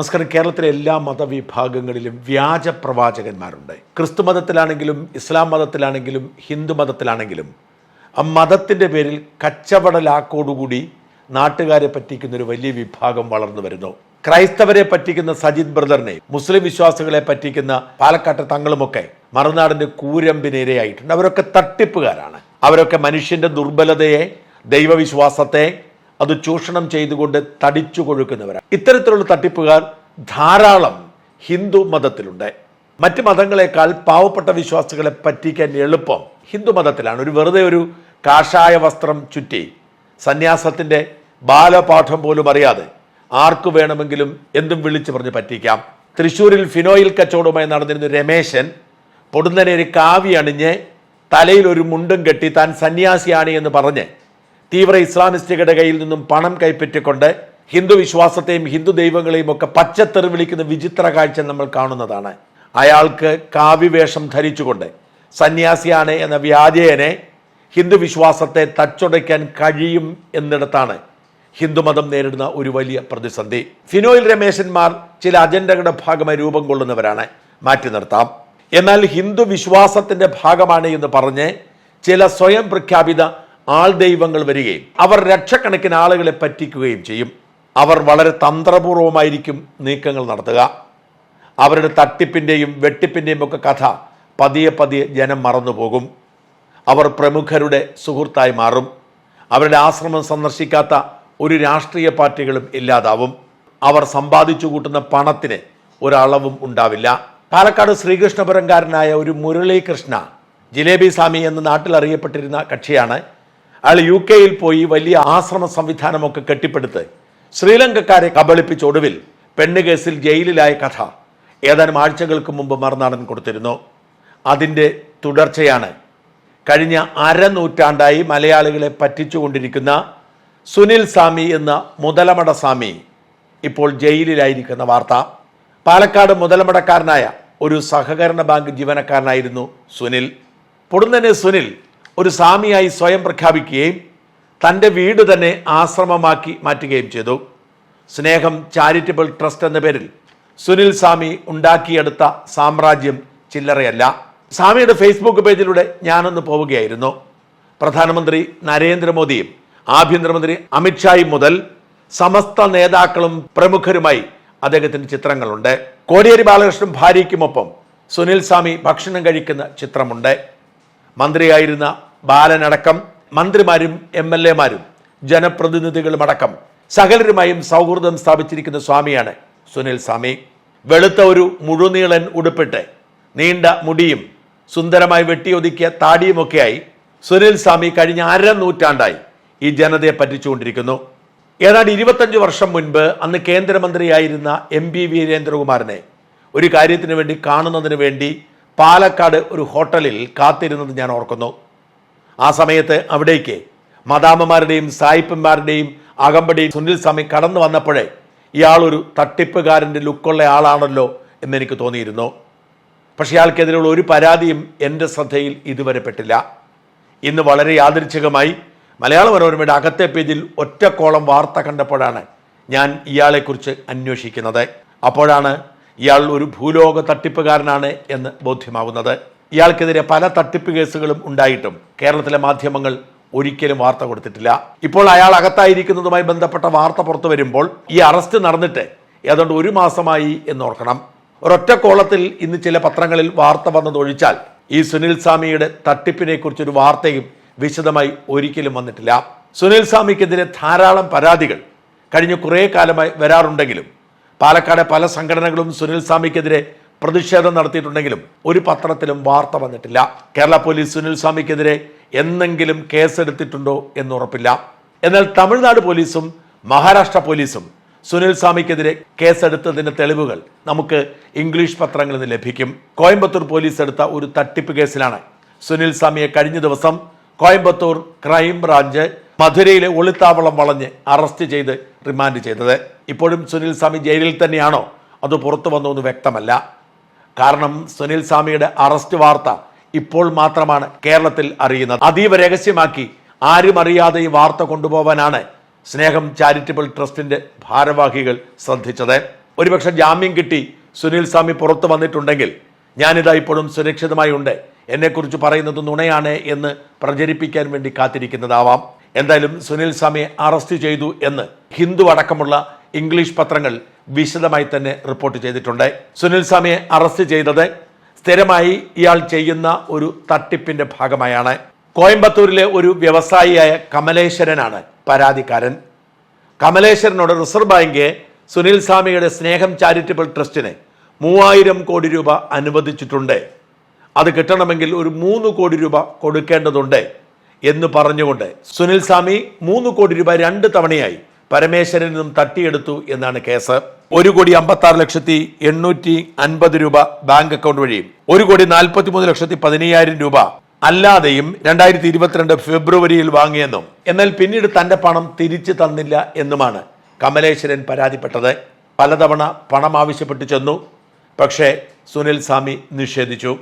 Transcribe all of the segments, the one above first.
നമസ്കാരം. കേരളത്തിലെ എല്ലാ മതവിഭാഗങ്ങളിലും വ്യാജ പ്രവാചകന്മാരുണ്ട്. ക്രിസ്തു മതത്തിലാണെങ്കിലും ഇസ്ലാം മതത്തിലാണെങ്കിലും ഹിന്ദു മതത്തിലാണെങ്കിലും ആ മതത്തിന്റെ പേരിൽ കച്ചവടലാക്കോടുകൂടി നാട്ടുകാരെ പറ്റിക്കുന്ന ഒരു വലിയ വിഭാഗം വളർന്നു വരുന്നു. ക്രൈസ്തവരെ പറ്റിക്കുന്ന സജിത് ബ്രദറിനെ മുസ്ലിം വിശ്വാസികളെ പറ്റിക്കുന്ന പാലക്കാട്ടെ തങ്ങളുമൊക്കെ മറുനാടിന്റെ കൂരമ്പിനിരയായിട്ടുണ്ട്. അവരൊക്കെ തട്ടിപ്പുകാരാണ്. അവരൊക്കെ മനുഷ്യന്റെ ദുർബലതയെ ദൈവവിശ്വാസത്തെ അത് ചൂഷണം ചെയ്തുകൊണ്ട് തടിച്ചു കൊഴുക്കുന്നവരാണ്. ഇത്തരത്തിലുള്ള തട്ടിപ്പുകാർ ധാരാളം ഹിന്ദു മതത്തിലുണ്ട്. മറ്റ് മതങ്ങളെക്കാൾ പാവപ്പെട്ട വിശ്വാസികളെ പറ്റിക്കാൻ എളുപ്പം ഹിന്ദു മതത്തിലാണ്. ഒരു വെറുതെ ഒരു കാഷായ വസ്ത്രം ചുറ്റി സന്യാസത്തിന്റെ ബാലപാഠം പോലും അറിയാതെ ആർക്കു വേണമെങ്കിലും എന്തും വിളിച്ചു പറഞ്ഞ് പറ്റിക്കാം. തൃശ്ശൂരിൽ ഫിനോയിൽ കച്ചവടവുമായി നടന്നിരുന്ന രമേശൻ പൊടുന്നനെ ഒരു കാവി അണിഞ്ഞ് തലയിൽ ഒരു മുണ്ടും കെട്ടി താൻ സന്യാസിയാണ് എന്ന് പറഞ്ഞ് തീവ്ര ഇസ്ലാമിസ്റ്റുകളുടെ കയ്യിൽ നിന്നും പണം കൈപ്പറ്റിക്കൊണ്ട് ഹിന്ദു വിശ്വാസത്തെയും ഹിന്ദു ദൈവങ്ങളെയും ഒക്കെ പച്ചത്തെറി വിളിക്കുന്ന വിചിത്ര കാഴ്ച നമ്മൾ കാണുന്നതാണ്. അയാൾക്ക് കാവ്യവേഷം ധരിച്ചുകൊണ്ട് സന്യാസിയാണ് എന്ന വ്യാജേനെ ഹിന്ദു വിശ്വാസത്തെ തച്ചുടയ്ക്കാൻ കഴിയും എന്നിടത്താണ് ഹിന്ദുമതം നേരിടുന്ന ഒരു വലിയ പ്രതിസന്ധി. ഫിനോയിൽ രമേശന്മാർ ചില അജണ്ടകളുടെ ഭാഗമായി രൂപം കൊള്ളുന്നവരാണ്. മാറ്റി നിർത്താം. എന്നാൽ ഹിന്ദു വിശ്വാസത്തിന്റെ ഭാഗമാണ് എന്ന് പറഞ്ഞ് ചില സ്വയം പ്രഖ്യാപിത ആൾ ദൈവങ്ങൾ വരികയും അവർ ലക്ഷക്കണക്കിന് ആളുകളെ പറ്റിക്കുകയും ചെയ്യും. അവർ വളരെ തന്ത്രപൂർവമായിരിക്കും നീക്കങ്ങൾ നടത്തുക. അവരുടെ തട്ടിപ്പിന്റെയും വെട്ടിപ്പിന്റെയും ഒക്കെ കഥ പതിയെ പതിയെ ജനം മറന്നുപോകും അവർ പ്രമുഖരുടെ സുഹൃത്തായി മാറും. അവരുടെ ആശ്രമം സന്ദർശിക്കാത്ത ഒരു രാഷ്ട്രീയ പാർട്ടികളും ഇല്ലാതാവും. അവർ സമ്പാദിച്ചു കൂട്ടുന്ന പണത്തിന് ഒരളവും ഉണ്ടാവില്ല. പാലക്കാട് ശ്രീകൃഷ്ണപുരംകാരനായ ഒരു മുരളീകൃഷ്ണ ജിലേബി സ്വാമി എന്ന നാട്ടിൽ അറിയപ്പെട്ടിരുന്ന കക്ഷിയാണ് അയാൾ യു കെയിൽ പോയി വലിയ ആശ്രമ സംവിധാനമൊക്കെ കെട്ടിപ്പടുത്ത് ശ്രീലങ്കക്കാരെ കബളിപ്പിച്ച ഒടുവിൽ പെണ്ണ് കേസിൽ ജയിലിലായ കഥ ഏതാനും ആഴ്ചകൾക്ക് മുമ്പ് മറുനാടൻ കൊടുത്തിരുന്നു. അതിന്റെ തുടർച്ചയാണ് കഴിഞ്ഞ അരനൂറ്റാണ്ടായി മലയാളികളെ പറ്റിച്ചുകൊണ്ടിരിക്കുന്ന സുനിൽ സ്വാമി എന്ന മുതലമട സ്വാമി ഇപ്പോൾ ജയിലിലായിരിക്കുന്ന വാർത്ത. പാലക്കാട് മുതലമടക്കാരനായ ഒരു സഹകരണ ബാങ്ക് ജീവനക്കാരനായിരുന്നു സുനിൽ. പൊടുന്നനെ സുനിൽ ഒരു സ്വാമിയായി സ്വയം പ്രഖ്യാപിക്കുകയും തന്റെ വീട് തന്നെ ആശ്രമമാക്കി മാറ്റുകയും ചെയ്തു. സ്നേഹം ചാരിറ്റബിൾ ട്രസ്റ്റ് എന്ന പേരിൽ സുനിൽ സ്വാമി ഉണ്ടാക്കിയെടുത്ത സാമ്രാജ്യം ചില്ലറയല്ല. സ്വാമിയുടെ ഫേസ്ബുക്ക് പേജിലൂടെ ഞാനൊന്ന് പോവുകയായിരുന്നു. പ്രധാനമന്ത്രി നരേന്ദ്രമോദിയും ആഭ്യന്തരമന്ത്രി അമിത്ഷായും മുതൽ സമസ്ത നേതാക്കളും പ്രമുഖരുമായി അദ്ദേഹത്തിന്റെ ചിത്രങ്ങളുണ്ട്. കോടിയേരി ബാലകൃഷ്ണൻ ഭാര്യയ്ക്കുമൊപ്പം സുനിൽ സ്വാമി ഭക്ഷണം കഴിക്കുന്ന ചിത്രമുണ്ട്. മന്ത്രിയായിരുന്ന ബാലനടക്കം മന്ത്രിമാരും എം എൽ എമാരും ജനപ്രതിനിധികളും അടക്കം സകലരുമായും സൗഹൃദം സ്ഥാപിച്ചിരിക്കുന്ന സ്വാമിയാണ് സുനിൽ സ്വാമി. വെളുത്ത ഒരു മുഴുനീളൻ ഉടുപ്പിട്ട് നീണ്ട മുടിയും സുന്ദരമായി വെട്ടിയൊതുക്കിയ താടിയുമൊക്കെയായി സുനിൽ സ്വാമി കഴിഞ്ഞ അര നൂറ്റാണ്ടായി ഈ ജനതയെ പറ്റിച്ചുകൊണ്ടിരിക്കുന്നു. ഏതാണ്ട് ഇരുപത്തഞ്ച് വർഷം മുൻപ് അന്ന് കേന്ദ്രമന്ത്രിയായിരുന്ന എം പി വീരേന്ദ്രകുമാറിനെ ഒരു കാര്യത്തിന് വേണ്ടി കാണുന്നതിന് വേണ്ടി പാലക്കാട് ഒരു ഹോട്ടലിൽ കാത്തിരുന്നത് ഞാൻ ഓർക്കുന്നു. ആ സമയത്ത് അവിടേക്ക് മദാമ്മമാരുടെയും സായിപ്പന്മാരുടെയും അകമ്പടിയും സുനിൽ സ്വാമി കടന്നു വന്നപ്പോഴേ ഇയാളൊരു തട്ടിപ്പുകാരന്റെ ലുക്കുള്ള ആളാണല്ലോ എന്നെനിക്ക് തോന്നിയിരുന്നു. പക്ഷേ ഇയാൾക്കെതിരെയുള്ള ഒരു പരാതിയും എന്റെ ശ്രദ്ധയിൽ ഇതുവരെ പെട്ടില്ല. ഇന്ന് വളരെ യാദൃച്ഛികമായി മലയാള മനോരമയുടെ അകത്തെ പേജിൽ ഒറ്റക്കോളം വാർത്ത കണ്ടപ്പോഴാണ് ഞാൻ ഇയാളെക്കുറിച്ച് അന്വേഷിക്കുന്നത്. അപ്പോഴാണ് ഇയാൾ ഒരു ഭൂലോക തട്ടിപ്പുകാരനാണ് എന്ന് ബോധ്യമാവുന്നത്. ഇയാൾക്കെതിരെ പല തട്ടിപ്പ് കേസുകളും ഉണ്ടായിട്ടും കേരളത്തിലെ മാധ്യമങ്ങൾ ഒരിക്കലും വാർത്ത കൊടുത്തിട്ടില്ല. ഇപ്പോൾ അയാൾ അകത്തായിരിക്കുന്നതുമായി ബന്ധപ്പെട്ട വാർത്ത പുറത്തു വരുമ്പോൾ ഈ അറസ്റ്റ് നടന്നിട്ട് ഏതാണ്ട് ഒരു മാസമായി എന്നോർക്കണം. ഒരൊറ്റ കോളത്തിൽ ഇന്ന് ചില പത്രങ്ങളിൽ വാർത്ത വന്നതൊഴിച്ചാൽ ഈ സുനിൽ സ്വാമിയുടെ തട്ടിപ്പിനെ കുറിച്ചൊരു വാർത്തയും വിശദമായി ഒരിക്കലും വന്നിട്ടില്ല. സുനിൽ സ്വാമിക്കെതിരെ ധാരാളം പരാതികൾ കഴിഞ്ഞ കുറേ കാലമായി വരാറുണ്ടെങ്കിലും പാലക്കാട് പല സംഘടനകളും സുനിൽ സ്വാമിക്കെതിരെ പ്രതിഷേധം നടത്തിയിട്ടുണ്ടെങ്കിലും ഒരു പത്രത്തിലും വാർത്ത വന്നിട്ടില്ല. കേരള പോലീസ് സുനിൽ സ്വാമിക്കെതിരെ എന്തെങ്കിലും കേസെടുത്തിട്ടുണ്ടോ എന്ന് ഉറപ്പില്ല. എന്നാൽ തമിഴ്നാട് പോലീസും മഹാരാഷ്ട്ര പോലീസും സുനിൽ സ്വാമിക്കെതിരെ കേസെടുത്തതിന്റെ തെളിവുകൾ നമുക്ക് ഇംഗ്ലീഷ് പത്രങ്ങളിൽ നിന്ന് ലഭിക്കും. കോയമ്പത്തൂർ പോലീസ് എടുത്ത ഒരു തട്ടിപ്പ് കേസിലാണ് സുനിൽ സ്വാമിയെ കഴിഞ്ഞ ദിവസം കോയമ്പത്തൂർ ക്രൈം ബ്രാഞ്ച് മധുരയിലെ ഒളിത്താവളം വളഞ്ഞ് അറസ്റ്റ് ചെയ്ത് റിമാൻഡ് ചെയ്തത്. ഇപ്പോഴും സുനിൽ സ്വാമി ജയിലിൽ തന്നെയാണോ? അത് പുറത്തു വന്നോ എന്ന് വ്യക്തമല്ല. കാരണം സുനിൽ സ്വാമിയുടെ അറസ്റ്റ് വാർത്ത ഇപ്പോൾ മാത്രമാണ് കേരളത്തിൽ അറിയുന്നത്. അതീവ രഹസ്യമാക്കി ആരും അറിയാതെ ഈ വാർത്ത കൊണ്ടുപോകാനാണ് സ്നേഹം ചാരിറ്റബിൾ ട്രസ്റ്റിന്റെ ഭാരവാഹികൾ ശ്രദ്ധിച്ചത്. ഒരുപക്ഷെ ജാമ്യം കിട്ടി സുനിൽ സ്വാമി പുറത്തു വന്നിട്ടുണ്ടെങ്കിൽ ഞാനിതാ ഇപ്പോഴും സുരക്ഷിതമായി ഉണ്ട്. എന്നെക്കുറിച്ച് പറയുന്നത് നുണയാണ് എന്ന് പ്രചരിപ്പിക്കാൻ വേണ്ടി കാത്തിരിക്കുന്നതാവാം. എന്തായാലും സുനിൽ സ്വാമിയെ അറസ്റ്റ് ചെയ്തു എന്ന് ഹിന്ദു അടക്കമുള്ള ഇംഗ്ലീഷ് പത്രങ്ങൾ വിശദമായി തന്നെ റിപ്പോർട്ട് ചെയ്തിട്ടുണ്ട്. സുനിൽ സ്വാമിയെ അറസ്റ്റ് ചെയ്തത് സ്ഥിരമായി ഇയാൾ ചെയ്യുന്ന ഒരു തട്ടിപ്പിന്റെ ഭാഗമായാണ്. കോയമ്പത്തൂരിലെ ഒരു വ്യവസായിയായ കമലേശ്വരനാണ് പരാതിക്കാരൻ. കമലേശ്വരനോട് റിസർവ് ബാങ്ക് സുനിൽ സ്വാമിയുടെ സ്നേഹം ചാരിറ്റബിൾ ട്രസ്റ്റിന് മൂവായിരം കോടി രൂപ അനുവദിച്ചിട്ടുണ്ട്. അത് കിട്ടണമെങ്കിൽ ഒരു മൂന്ന് കോടി രൂപ കൊടുക്കേണ്ടതുണ്ട് എന്ന് പറഞ്ഞുകൊണ്ട് സുനിൽ സ്വാമി മൂന്ന് കോടി രൂപ രണ്ട് തവണയായി പരമേശ്വരനിൽ നിന്നും തട്ടിയെടുത്തു എന്നാണ് കേസ്. ഒരു കോടി അമ്പത്തി ആറ് ലക്ഷത്തി എണ്ണൂറ്റി അൻപത് രൂപ ബാങ്ക് അക്കൗണ്ട് വഴിയും ഒരു കോടി നാൽപ്പത്തി മൂന്ന് ലക്ഷത്തി പതിനയ്യായിരം രൂപ അല്ലാതെയും രണ്ടായിരത്തി ഇരുപത്തിരണ്ട് ഫെബ്രുവരിയിൽ വാങ്ങിയെന്നും എന്നാൽ പിന്നീട് തന്റെ പണം തിരിച്ചു തന്നില്ല എന്നുമാണ് കമലേശ്വരൻ പരാതിപ്പെട്ടത്. പലതവണ പണം ആവശ്യപ്പെട്ടു ചെന്നു. പക്ഷേ സുനിൽ സ്വാമി നിഷേധിച്ചു.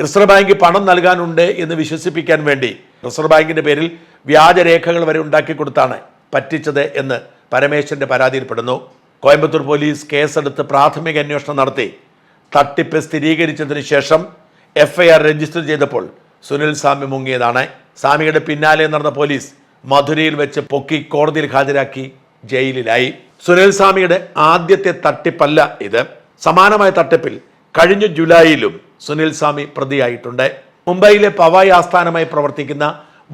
റിസർവ് ബാങ്ക് പണം നൽകാനുണ്ട് എന്ന് വിശ്വസിപ്പിക്കാൻ വേണ്ടി റിസർവ് ബാങ്കിന്റെ പേരിൽ വ്യാജരേഖകൾ വരെ ഉണ്ടാക്കി കൊടുത്താണ് പറ്റിച്ചത് എന്ന് പരമേശ്വരന്റെ പരാതിയിൽപ്പെടുന്നു. കോയമ്പത്തൂർ പോലീസ് കേസെടുത്ത് പ്രാഥമിക അന്വേഷണം നടത്തി. തട്ടിപ്പ് സ്ഥിരീകരിച്ചതിന് ശേഷം എഫ്ഐആർ രജിസ്റ്റർ ചെയ്തപ്പോൾ സുനിൽ സ്വാമി മുങ്ങിയതാണ്. സ്വാമിയുടെ പിന്നാലെ നടന്ന പോലീസ് മധുരയിൽ വെച്ച് പൊക്കി കോടതിയിൽ ഹാജരാക്കി ജയിലിലായി. സുനിൽ സ്വാമിയുടെ ആദ്യത്തെ തട്ടിപ്പല്ല ഇത്. സമാനമായ തട്ടിപ്പിൽ കഴിഞ്ഞ ജൂലൈയിലും സുനിൽ സ്വാമി പ്രതിയായിട്ടുണ്ട്. മുംബൈയിലെ പവായ് ആസ്ഥാനമായി പ്രവർത്തിക്കുന്ന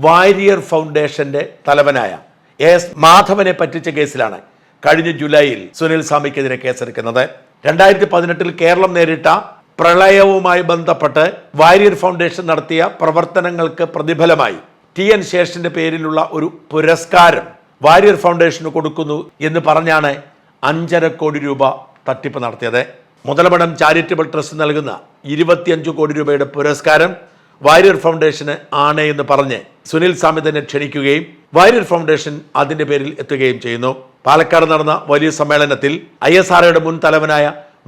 വാരിയർ ഫൗണ്ടേഷന്റെ തലവനായ എസ് മാധവനെ പറ്റിച്ച കേസിലാണ് കഴിഞ്ഞ ജൂലൈയിൽ സുനിൽ സ്വാമിക്കെതിരെ കേസെടുക്കുന്നത്. രണ്ടായിരത്തി പതിനെട്ടിൽ കേരളം നേരിട്ട പ്രളയവുമായി ബന്ധപ്പെട്ട് വാരിയർ ഫൗണ്ടേഷൻ നടത്തിയ പ്രവർത്തനങ്ങൾക്ക് പ്രതിഫലമായി ടി എൻ ശേഷന്റെ പേരിലുള്ള ഒരു പുരസ്കാരം വാരിയർ ഫൗണ്ടേഷന് കൊടുക്കുന്നു എന്ന് പറഞ്ഞാണ് അഞ്ചര കോടി രൂപ തട്ടിപ്പ് നടത്തിയത്. മുതലമടം ചാരിറ്റബിൾ ട്രസ്റ്റ് നൽകുന്ന ഇരുപത്തിയഞ്ച് കോടി രൂപയുടെ പുരസ്കാരം വാരിയർ ഫൗണ്ടേഷന് ആണ് എന്ന് പറഞ്ഞ് സുനിൽ സ്വാമി തന്നെ ക്ഷണിക്കുകയും വാരിയർ ഫൗണ്ടേഷൻ അതിന്റെ പേരിൽ എത്തുകയും ചെയ്യുന്നു. പാലക്കാട് നടന്ന വലിയ സമ്മേളനത്തിൽ ഐ എസ് ആർഒയുടെ മുൻ തലവനായ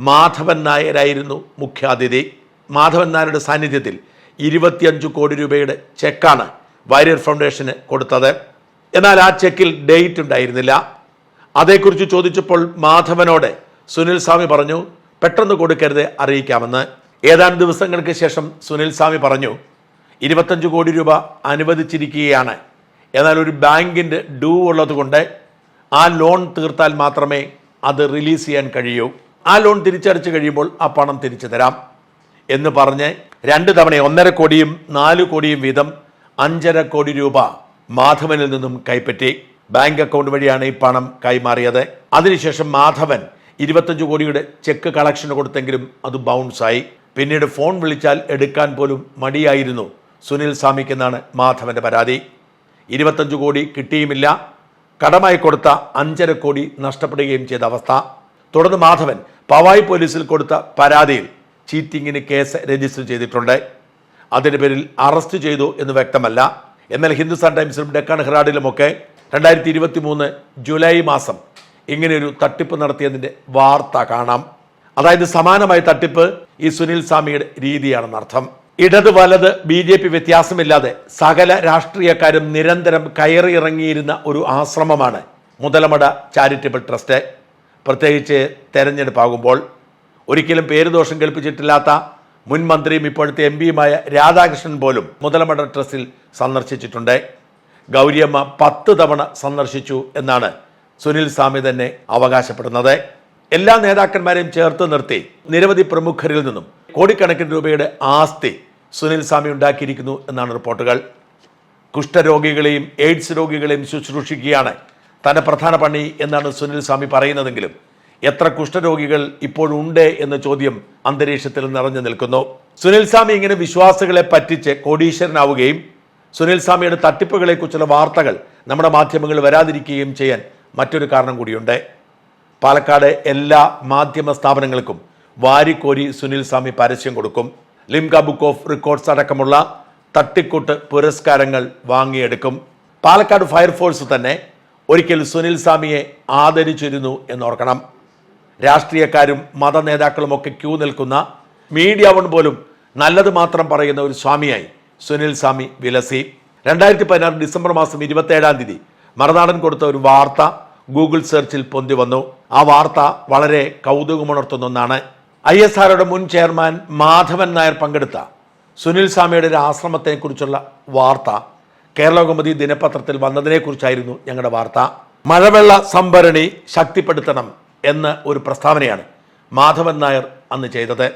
മാധവൻ നായരായിരുന്നു മുഖ്യാതിഥി. മാധവൻ നായരുടെ സാന്നിധ്യത്തിൽ ഇരുപത്തിയഞ്ച് കോടി രൂപയുടെ ചെക്കാണ് വാരിയർ ഫൗണ്ടേഷന് കൊടുത്തത്. എന്നാൽ ആ ചെക്കിൽ ഡേറ്റ് ഉണ്ടായിരുന്നില്ല. അതേക്കുറിച്ച് ചോദിച്ചപ്പോൾ മാധവനോട് സുനിൽ സ്വാമി പറഞ്ഞു പെട്ടെന്ന് കൊടുക്കരുത് അറിയിക്കാമെന്ന്. ഏതാനും ദിവസങ്ങൾക്ക് ശേഷം സുനിൽ സ്വാമി പറഞ്ഞു ഇരുപത്തഞ്ച് കോടി രൂപ അനുവദിച്ചിരിക്കുകയാണ്. എന്നാൽ ഒരു ബാങ്കിന്റെ ഡ്യൂ ഉള്ളതുകൊണ്ട് ആ ലോൺ തീർത്താൽ മാത്രമേ അത് റിലീസ് ചെയ്യാൻ കഴിയൂ. ആ ലോൺ തിരിച്ചടച്ചു കഴിയുമ്പോൾ ആ പണം തിരിച്ചു തരാം എന്ന് പറഞ്ഞ് രണ്ട് തവണ ഒന്നര കോടിയും നാല് കോടിയും വീതം അഞ്ചര കോടി രൂപ മാധവനിൽ നിന്നും കൈപ്പറ്റി. ബാങ്ക് അക്കൗണ്ട് വഴിയാണ് ഈ പണം കൈമാറിയത്. അതിനുശേഷം മാധവൻ ഇരുപത്തഞ്ച് കോടിയുടെ ചെക്ക് കളക്ഷൻ കൊടുത്തെങ്കിലും അത് ബൗൺസായി. പിന്നീട് ഫോൺ വിളിച്ചാൽ എടുക്കാൻ പോലും മടിയായിരുന്നു സുനിൽ സ്വാമിക്കെന്നാണ് മാധവന്റെ പരാതി. ഇരുപത്തഞ്ച് കോടി കിട്ടിയുമില്ല. കടമായി കൊടുത്ത അഞ്ചര കോടി നഷ്ടപ്പെടുകയും ചെയ്ത അവസ്ഥ. തുടർന്ന് മാധവൻ പവായ് പോലീസിൽ കൊടുത്ത പരാതിയിൽ ചീറ്റിങ്ങിന് കേസ് രജിസ്റ്റർ ചെയ്തിട്ടുണ്ട്. അതിന്റെ പേരിൽ അറസ്റ്റ് ചെയ്തു എന്ന് വ്യക്തമല്ല. എന്നാൽ ഹിന്ദുസ്ഥാൻ ടൈംസിലും ഡെക്കാൻ ഹെറാഡിലുമൊക്കെ രണ്ടായിരത്തി ഇരുപത്തി മൂന്ന് ജൂലൈ മാസം ഇങ്ങനെയൊരു തട്ടിപ്പ് നടത്തിയതിന്റെ വാർത്ത കാണാം. അതായത് സമാനമായ തട്ടിപ്പ് ഈ സുനിൽ സ്വാമിയുടെ രീതിയാണെന്നർത്ഥം. ഇടത് വലത് ബി ജെ പി വ്യത്യാസമില്ലാതെ സകല രാഷ്ട്രീയക്കാരും നിരന്തരം കയറിയിറങ്ങിയിരുന്ന ഒരു ആശ്രമമാണ് മുതലമട ചാരിറ്റബിൾ ട്രസ്റ്റ്. പ്രത്യേകിച്ച് തെരഞ്ഞെടുപ്പാകുമ്പോൾ ഒരിക്കലും പേരുദോഷം കേൾപ്പിച്ചിട്ടില്ലാത്ത മുൻ മന്ത്രിയും ഇപ്പോഴത്തെ എം പിയുമായ രാധാകൃഷ്ണൻ പോലും മുതലമട ട്രസ്റ്റിൽ സന്ദർശിച്ചിട്ടുണ്ട്. ഗൗരിയമ്മ പത്ത് തവണ സന്ദർശിച്ചു എന്നാണ് സുനിൽ സ്വാമി തന്നെ അവകാശപ്പെടുന്നത്. എല്ലാ നേതാക്കന്മാരെയും ചേർത്ത് നിർത്തി നിരവധി പ്രമുഖരിൽ നിന്നും കോടിക്കണക്കിന് രൂപയുടെ ആസ്തി സുനിൽ സ്വാമി ഉണ്ടാക്കിയിരിക്കുന്നു എന്നാണ് റിപ്പോർട്ടുകൾ. കുഷ്ഠരോഗികളെയും എയ്ഡ്സ് രോഗികളെയും ശുശ്രൂഷിക്കുകയാണ് തന്റെ പ്രധാന പണി എന്നാണ് സുനിൽ സ്വാമി പറയുന്നതെങ്കിലും എത്ര കുഷ്ഠരോഗികൾ ഇപ്പോഴുണ്ട് എന്ന ചോദ്യം അന്തരീക്ഷത്തിൽ നിറഞ്ഞു നിൽക്കുന്നു. സുനിൽ സ്വാമി ഇങ്ങനെ വിശ്വാസികളെ പറ്റിച്ച് കോടീശ്വരനാവുകയും സുനിൽ സ്വാമിയുടെ തട്ടിപ്പുകളെക്കുറിച്ചുള്ള വാർത്തകൾ നമ്മുടെ മാധ്യമങ്ങൾ വരാതിരിക്കുകയും ചെയ്യാൻ മറ്റൊരു കാരണം കൂടിയുണ്ട്. പാലക്കാട് എല്ലാ മാധ്യമ സ്ഥാപനങ്ങൾക്കും വാരിക്കോരി സുനിൽ സ്വാമി പരസ്യം കൊടുക്കും. ലിംക ബുക്ക് ഓഫ് റെക്കോർഡ്സ് അടക്കമുള്ള തട്ടിക്കൂട്ട് പുരസ്കാരങ്ങൾ വാങ്ങിയെടുക്കും. പാലക്കാട് ഫയർഫോഴ്സ് തന്നെ ഒരിക്കൽ സുനിൽ സ്വാമിയെ ആദരിച്ചിരുന്നു എന്നോർക്കണം. രാഷ്ട്രീയക്കാരും മത നേതാക്കളും ഒക്കെ ക്യൂ നിൽക്കുന്ന മീഡിയ വൺ പോലും നല്ലത് മാത്രം പറയുന്ന ഒരു സ്വാമിയായി സുനിൽ സ്വാമി വിലസി. രണ്ടായിരത്തി പതിനാറ് ഡിസംബർ മാസം ഇരുപത്തേഴാം തീയതി മറുനാടൻ കൊടുത്ത ഒരു വാർത്ത ഗൂഗിൾ സെർച്ചിൽ പൊന്തി വന്നു. ആ വാർത്ത വളരെ കൗതുകമുണർത്തുന്ന ഒന്നാണ്. ഐ എസ് ആർഒയുടെ മുൻ ചെയർമാൻ മാധവൻ നായർ പങ്കെടുത്ത സുനിൽ സ്വാമിയുടെ ഒരു ആശ്രമത്തെക്കുറിച്ചുള്ള വാർത്ത കേരളകൗമുദി ദിനപത്രത്തിൽ വന്നതിനെക്കുറിച്ചായിരുന്നു ഞങ്ങളുടെ വാർത്ത. മഴവെള്ള സംഭരണി ശക്തിപ്പെടുത്തണം എന്ന ഒരു പ്രസ്താവനയാണ് മാധവൻ നായർ അന്ന് ചെയ്തത്.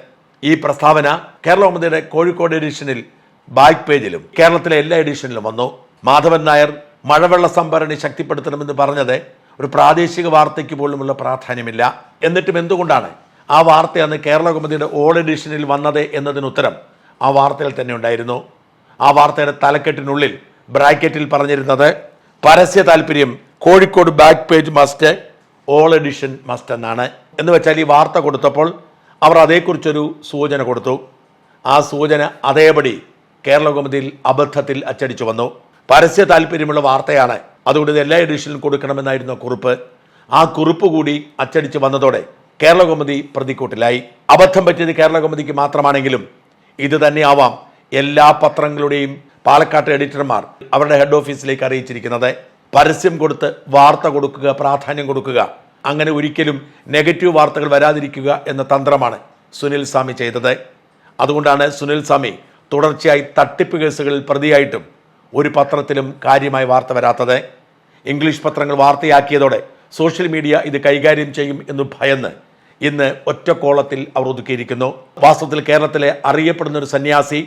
ഈ പ്രസ്താവന കേരളകൗമുദിയുടെ കോഴിക്കോട് എഡിഷനിൽ ബാക്ക് പേജിലും കേരളത്തിലെ എല്ലാ എഡിഷനിലും വന്നു. മാധവൻ നായർ മഴവെള്ള സംഭരണി ശക്തിപ്പെടുത്തണമെന്ന് പറഞ്ഞത് ഒരു പ്രാദേശിക വാർത്തയ്ക്ക് പോലുമുള്ള പ്രാധാന്യമില്ല. എന്നിട്ടും എന്തുകൊണ്ടാണ് ആ വാർത്ത അന്ന് കേരളകൗമുദിയുടെ ഓൾ എഡിഷനിൽ വന്നത് എന്നതിന് ഉത്തരം ആ വാർത്തയിൽ തന്നെ ഉണ്ടായിരുന്നു. ആ വാർത്തയുടെ തലക്കെട്ടിനുള്ളിൽ ബ്രാക്കറ്റിൽ പറഞ്ഞിരുന്നത് പരസ്യ താല്പര്യം Kozhikode back page must all edition must എന്നാണ്. എന്ന് വെച്ചാൽ ഈ വാർത്ത കൊടുത്തപ്പോൾ അവർ അതേക്കുറിച്ചൊരു സൂചന കൊടുത്തു. ആ സൂചന അതേപടി കേരള കേരളകൗമുദിയിൽ അബദ്ധത്തിൽ അച്ചടിച്ചു വന്നു. പരസ്യ താല്പര്യമുള്ള വാർത്തയാണ്. അതുകൊണ്ട് ഇത് എല്ലാ എഡിഷനിലും കൊടുക്കണമെന്നായിരുന്നു കുറിപ്പ്. ആ കുറിപ്പ് കൂടി അച്ചടിച്ച് വന്നതോടെ കേരളകൗമുദി പ്രതിക്കൂട്ടിലായി. അബദ്ധം പറ്റിയത് കേരളകൗമുദിക്ക് മാത്രമാണെങ്കിലും ഇത് തന്നെയാവാം എല്ലാ പത്രങ്ങളുടെയും പാലക്കാട്ട് എഡിറ്റർമാർ അവരുടെ ഹെഡ് ഓഫീസിലേക്ക് അറിയിച്ചിരിക്കുന്നത്. പരസ്യം കൊടുത്ത് വാർത്ത കൊടുക്കുക പ്രാധാന്യം കൊടുക്കുക. അങ്ങനെ ഒരിക്കലും നെഗറ്റീവ് വാർത്തകൾ വരാതിരിക്കുക എന്ന തന്ത്രമാണ് സുനിൽ സ്വാമി ചെയ്തത്. അതുകൊണ്ടാണ് സുനിൽ സ്വാമി തുടർച്ചയായി തട്ടിപ്പ് കേസുകളിൽ പ്രതിയായിട്ടും ഒരു പത്രത്തിലും കാര്യമായി വാർത്ത വരാത്തത്. ഇംഗ്ലീഷ് പത്രങ്ങൾ വാർത്തയാക്കിയതോടെ സോഷ്യൽ മീഡിയ ഇത് കൈകാര്യം ചെയ്യും എന്ന് ഭയന്ന് ഇന്ന് ഒറ്റക്കോളത്തിൽ അവർ ഒതുക്കിയിരിക്കുന്നു. വാസ്തവത്തിൽ കേരളത്തിലെ അറിയപ്പെടുന്ന ഒരു സന്യാസി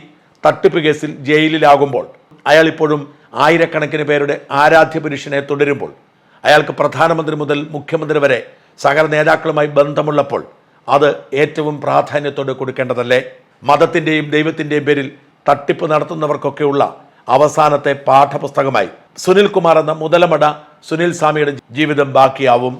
തട്ടിപ്പ് കേസിൽ ജയിലിലാകുമ്പോൾ അയാൾ ഇപ്പോഴും ആയിരക്കണക്കിന് പേരുടെ ആരാധ്യ പുരുഷനെ തുടരുമ്പോൾ അയാൾക്ക് പ്രധാനമന്ത്രി മുതൽ മുഖ്യമന്ത്രി വരെ സകല നേതാക്കളുമായി ബന്ധമുള്ളപ്പോൾ അത് ഏറ്റവും പ്രാധാന്യത്തോടെ കൊടുക്കേണ്ടതല്ലേ? മതത്തിന്റെയും ദൈവത്തിന്റെയും പേരിൽ തട്ടിപ്പ് നടത്തുന്നവർക്കൊക്കെയുള്ള അവസാനത്തെ പാഠപുസ്തകമായി സുനിൽ കുമാർ എന്ന മുതലമട സുനിൽ സ്വാമിയുടെ ജീവിതം ബാക്കിയാവും.